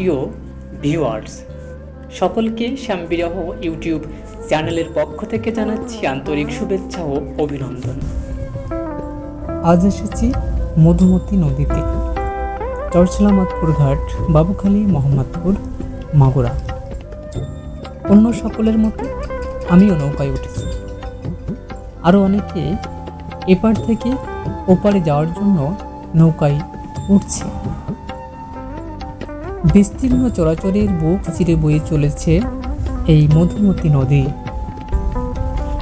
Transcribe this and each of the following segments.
প্রিয় ভিউয়ার্স, সকলকে শ্যামবিরহ ইউটিউব চ্যানেলের পক্ষ থেকে জানাচ্ছি আন্তরিক শুভেচ্ছা ও অভিনন্দন। আজ এসেছি মধুমতি নদীতে চরছলামাতপুর ঘাট, বাবুখালী, মোহাম্মদপুর, মাগুরা। অন্য সকলের মতো আমিও নৌকায় উঠেছি। আরও অনেকে এপার থেকে ওপারে যাওয়ার জন্য নৌকায় উঠছে। বিস্তীর্ণ চরাচরের বুক চিরে বয়ে চলেছে এই মধুমতি নদী।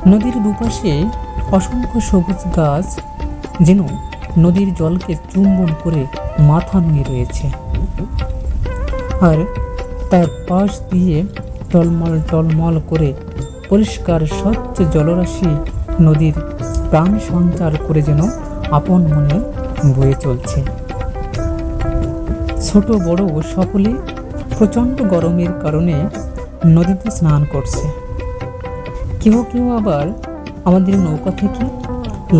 নদীর দুপাশে অসংখ্য সবুজ গাছ যেন নদীর জলকে চুম্বন করে মাথা নুয়ে রয়েছে। আর তার পাশ দিয়ে টলমল টলমল করে পরিষ্কার স্বচ্ছ জলরাশি নদীর প্রাণ সঞ্চার করে যেন আপন মনে বয়ে চলছে। ছোট বড় সকলে প্রচণ্ড গরমের কারণে নদীতে স্নান করছে। কেউ কেউ আবার আমাদের নৌকা থেকে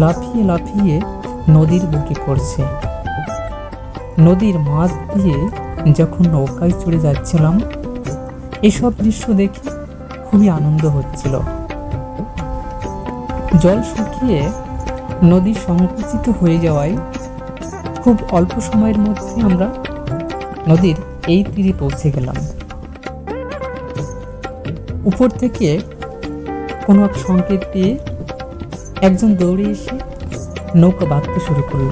লাফিয়ে লাফিয়ে নদীর বুকে পড়ছে। নদীর মাছ দিয়ে যখন নৌকায় চড়ে যাচ্ছিলাম, এসব দৃশ্য দেখে খুবই আনন্দ হচ্ছিল। জল শুকিয়ে নদী সংকুচিত হয়ে যাওয়ায় খুব অল্প সময়ের মধ্যে আমরা নদীর এই তীরে পৌঁছে গেলাম। উপর থেকে কোনো এক সংকেত পেয়ে একজন দৌড়ে এসে নৌকা বাঁধতে শুরু করল।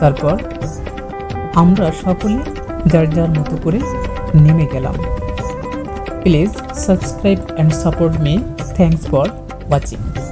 তারপর আমরা সকলে যার যার মতো করে নেমে গেলাম। Please subscribe and support me. Thanks for watching.